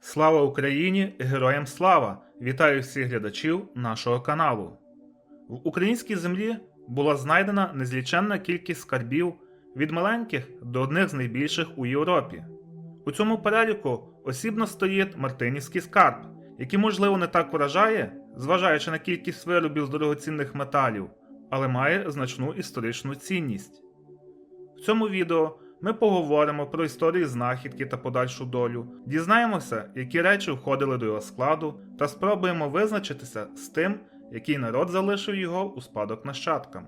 Слава Україні! Героям слава! Вітаю всіх глядачів нашого каналу. В українській землі була знайдена незліченна кількість скарбів від маленьких до одних з найбільших у Європі. У цьому переліку осібно стоїть Мартинівський скарб, який, можливо, не так вражає, зважаючи на кількість виробів з дорогоцінних металів, але має значну історичну цінність. В цьому відео ми поговоримо про історію знахідки та подальшу долю, дізнаємося, які речі входили до його складу, та спробуємо визначитися з тим, який народ залишив його у спадок нащадкам.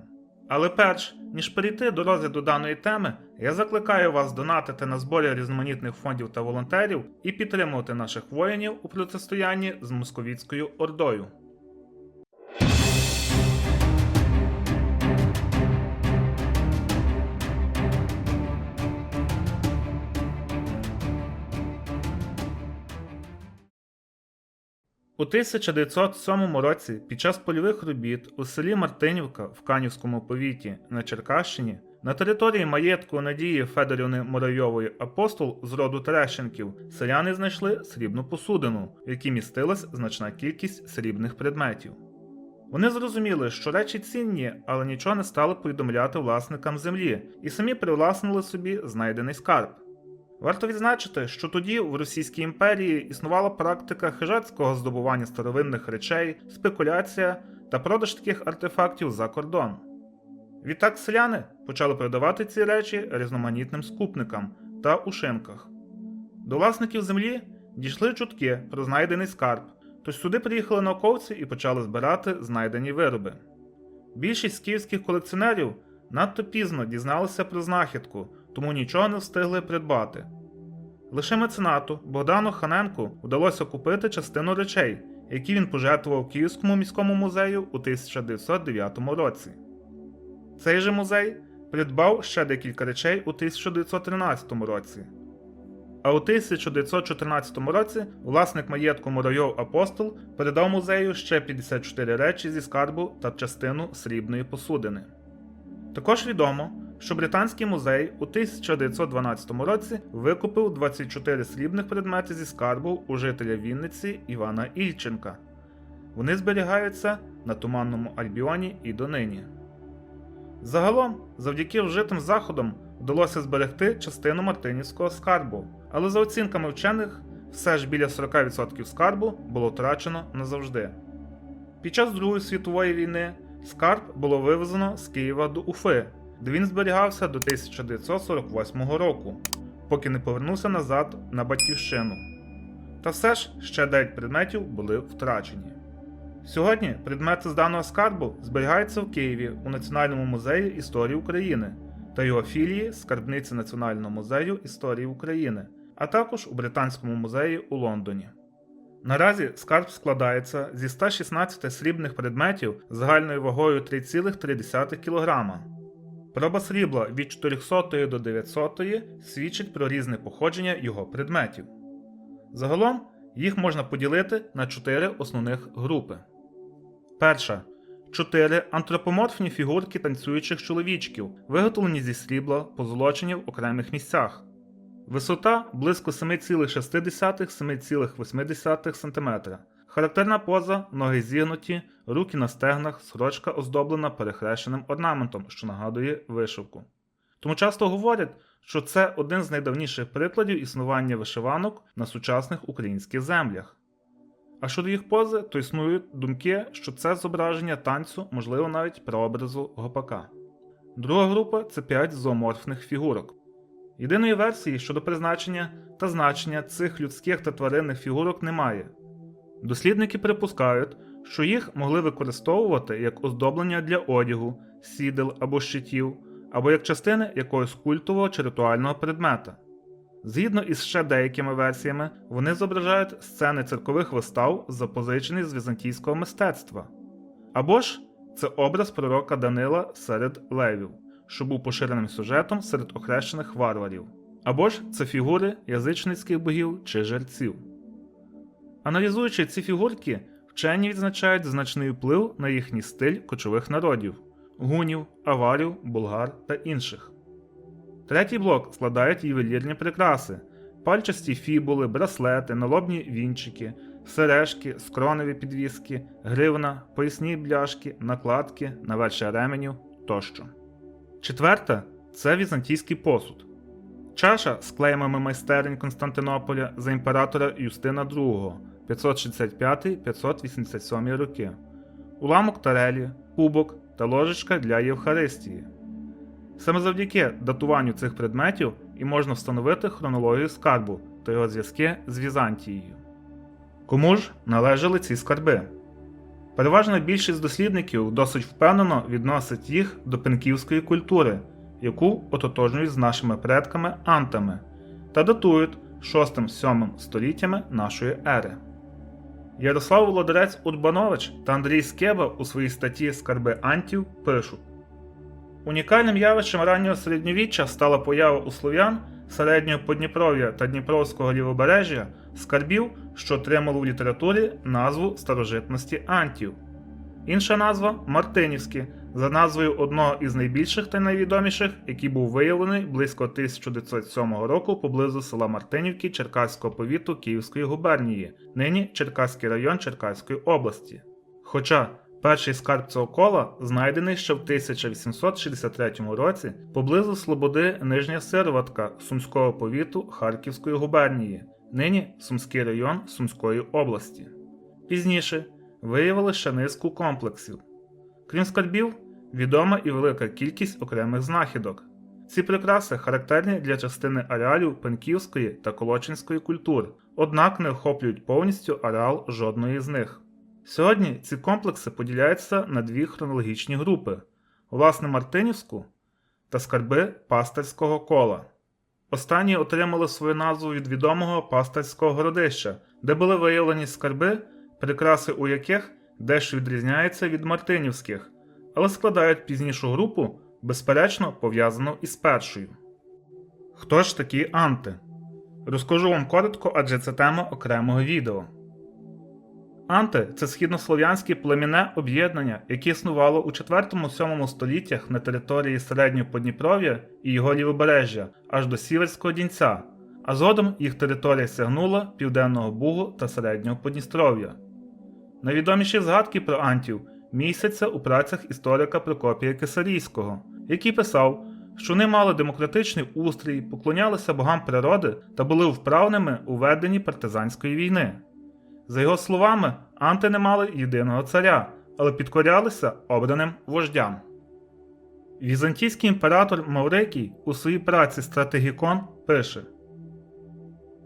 Але перш ніж перейти до розгляду даної теми, я закликаю вас донатити на зборі різноманітних фондів та волонтерів і підтримувати наших воїнів у протистоянні з московітською ордою. У 1907 році під час польових робіт у селі Мартинівка в Канівському повіті на Черкащині на території маєтку Надії Федорівни Муравйової апостол з роду Терещенків селяни знайшли срібну посудину, в якій містилась значна кількість срібних предметів. Вони зрозуміли, що речі цінні, але нічого не стали повідомляти власникам землі і самі привласнили собі знайдений скарб. Варто відзначити, що тоді в Російській імперії існувала практика хижацького здобування старовинних речей, спекуляція та продаж таких артефактів за кордон. Відтак селяни почали продавати ці речі різноманітним скупникам та у. До власників землі дійшли чутки про знайдений скарб, тож сюди приїхали науковці і почали збирати знайдені вироби. Більшість київських колекціонерів надто пізно дізналися про знахідку, тому нічого не встигли придбати. Лише меценату Богдану Ханенку вдалося купити частину речей, які він пожертвував Київському міському музею у 1909 році. Цей же музей придбав ще декілька речей у 1913 році. А у 1914 році власник маєтку Муравйов Апостол передав музею ще 54 речі зі скарбу та частину срібної посудини. Також відомо, що Британський музей у 1912 році викупив 24 срібних предмети зі скарбу у жителя Вінниці Івана Ільченка. Вони зберігаються на Туманному Альбіоні і донині. Загалом, завдяки вжитим заходам, вдалося зберегти частину Мартинівського скарбу, але за оцінками вчених, все ж біля 40% скарбу було втрачено назавжди. Під час Другої світової війни скарб було вивезено з Києва до Уфи, він зберігався до 1948 року, поки не повернувся назад на батьківщину. Та все ж ще 9 предметів були втрачені. Сьогодні предмети з даного скарбу зберігаються в Києві у Національному музеї історії України та його філії Скарбниці Національного музею історії України, а також у Британському музеї у Лондоні. Наразі скарб складається зі 116 срібних предметів загальною вагою 3,3 кг. Проба срібла від 400 до 900 свідчить про різне походження його предметів. Загалом їх можна поділити на чотири основних групи. Перша чотири антропоморфні фігурки танцюючих чоловічків, виготовлені зі срібла, позолочені в окремих місцях. Висота близько 7,6-7,8 см. Характерна поза, ноги зігнуті, руки на стегнах, сорочка оздоблена перехрещеним орнаментом, що нагадує вишивку. Тому часто говорять, що це один з найдавніших прикладів існування вишиванок на сучасних українських землях. А щодо їх пози, то існують думки, що це зображення танцю, можливо, навіть прообразу гопака. Друга група це 5 зооморфних фігурок. Єдиної версії щодо призначення та значення цих людських та тваринних фігурок немає. Дослідники припускають, що їх могли використовувати як оздоблення для одягу, сідел або щитів, або як частини якогось культового чи ритуального предмета. Згідно із ще деякими версіями, вони зображають сцени циркових вистав, запозичені з візантійського мистецтва. Або ж це образ пророка Данила серед левів, що був поширеним сюжетом серед охрещених варварів, або ж це фігури язичницьких богів чи жерців. Аналізуючи ці фігурки, вчені відзначають значний вплив на їхній стиль кочових народів. гунів, аварів, булгар та інших. Третій блок складають ювелірні прикраси, пальчасті фібули, браслети, налобні вінчики, сережки, скроневі підвіски, гривна, поясні бляшки, накладки, навершя ременів тощо. Четверте це візантійський посуд. Чаша з клеймами майстерень Константинополя за імператора Юстина II 565-587 роки, уламок тарелі, кубок та ложечка для Євхаристії. Саме завдяки датуванню цих предметів і можна встановити хронологію скарбу та його зв'язки з Візантією. Кому ж належали ці скарби? Переважна більшість дослідників досить впевнено відносить їх до пенківської культури, яку ототожнюють з нашими предками антами та датують 6-7 століттями нашої ери. Ярослав Володарець Урбанович та Андрій Скеба у своїй статті Скарби антів пишуть. Унікальним явищем раннього середньовіччя стала поява у слов'ян середнього Подніпров'я та Дніпровського лівобережжя скарбів, що отримали в літературі назву старожитності антів. Інша назва Мартинівські, за назвою одного із найбільших та найвідоміших, який був виявлений близько 1907 року поблизу села Мартинівки Черкаського повіту Київської губернії, нині Черкаський район Черкаської області. Хоча перший скарб цього кола знайдений ще в 1863 році поблизу Слободи Нижня Сироватка Сумського повіту Харківської губернії, нині Сумський район Сумської області. Пізніше виявили ще низку комплексів. Крім скарбів, відома і велика кількість окремих знахідок. Ці прикраси характерні для частини ареалів Пенківської та Колочинської культур, однак не охоплюють повністю ареал жодної з них. Сьогодні ці комплекси поділяються на дві хронологічні групи: власне Мартинівську та скарби пастирського кола. Останні отримали свою назву від відомого пастирського городища, де були виявлені скарби, прикраси у яких дещо відрізняються від мартинівських, але складають пізнішу групу, безперечно пов'язану із першою. Хто ж такі анти? Розкажу вам коротко, адже це тема окремого відео. Анти це східнослов'янське племінне об'єднання, яке існувало у 4-7 століттях на території середнього Подніпров'я і його лівобережжя аж до Сіверського Дінця, а згодом їх територія сягнула Південного Бугу та середнього Подністров'я. Найвідоміші згадки про антів містяться у працях історика Прокопія Кисарійського, який писав, що вони мали демократичний устрій, поклонялися богам природи та були вправними у веденні партизанської війни. За його словами, анти не мали єдиного царя, але підкорялися обраним вождям. Візантійський імператор Маврикій у своїй праці Стратегікон пише: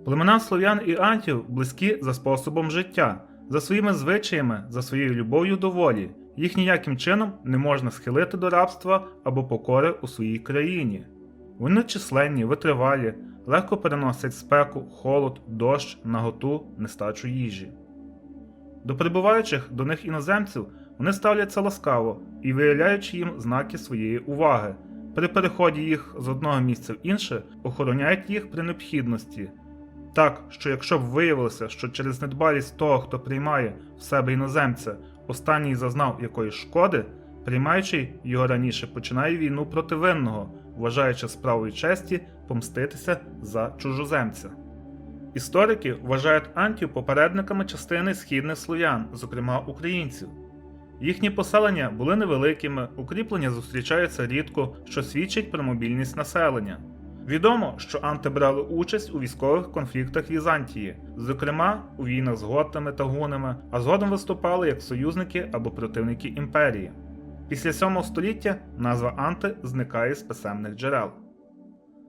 Племена слов'ян і антів близькі за способом життя, за своїми звичаями, за своєю любов'ю до волі. Їх ніяким чином не можна схилити до рабства або покори у своїй країні. Вони численні, витривалі, легко переносять спеку, холод, дощ, наготу, нестачу їжі. До прибуваючих до них іноземців вони ставляться ласкаво і виявляючи їм знаки своєї уваги. При переході їх з одного місця в інше охороняють їх при необхідності. Так, що якщо б виявилося, що через недбалість того, хто приймає в себе іноземця, останній зазнав якоїсь шкоди, приймаючий його раніше починає війну проти винного, вважаючи справою честі помститися за чужоземця. Історики вважають антів попередниками частини східних слов'ян, зокрема українців. Їхні поселення були невеликими, укріплення зустрічаються рідко, що свідчить про мобільність населення. Відомо, що анти брали участь у військових конфліктах Візантії, зокрема у війнах з готами та гунами, а згодом виступали як союзники або противники імперії. Після 7 століття назва анти зникає з писемних джерел.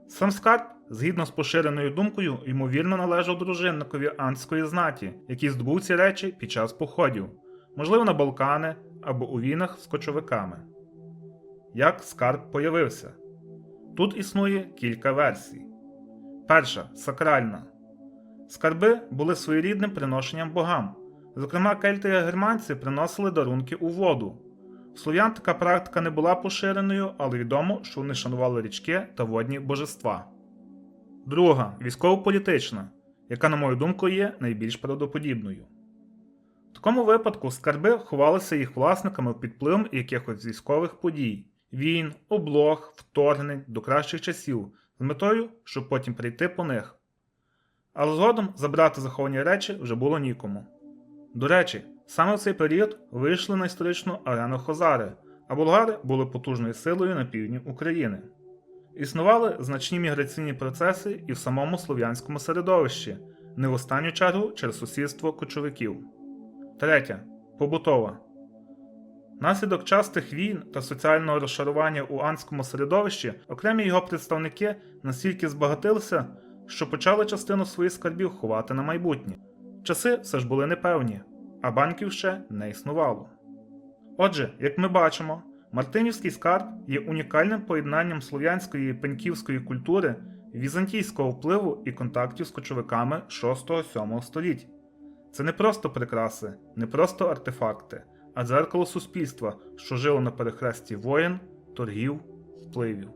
Сам скарб, згідно з поширеною думкою, ймовірно належав дружинникові антської знаті, який здобув ці речі під час походів, можливо на Балкани або у війнах з кочовиками. Як скарб появився? Тут існує кілька версій. Перша сакральна. Скарби були своєрідним приношенням богам. Зокрема, кельти і германці приносили дарунки у воду. У слов'ян така практика не була поширеною, але відомо, що вони шанували річки та водні божества. Друга військово-політична, яка, на мою думку, є найбільш правдоподібною. такому випадку скарби ховалися їх власниками під впливом якихось військових подій, війн, облог, вторгнень до кращих часів з метою, щоб потім прийти по них. Але згодом забрати заховані речі вже було нікому. До речі, саме в цей період вийшли на історичну арену Хозари, а болгари були потужною силою на півдні України. Існували значні міграційні процеси і в самому слов'янському середовищі, не в останню чергу через сусідство кочовиків. Третє. Побутова. Наслідок частих війн та соціального розшарування у анському середовищі окремі його представники настільки збагатилися, що почали частину своїх скарбів ховати на майбутнє. Часи все ж були непевні, а банків ще не існувало. Отже, як ми бачимо, Мартинівський скарб є унікальним поєднанням слов'янської пеньківської культури, візантійського впливу і контактів з кочовиками 6-7 століть. Це не просто прикраси, не просто артефакти, а дзеркало суспільства, що жило на перехресті воєн, торгів, впливів.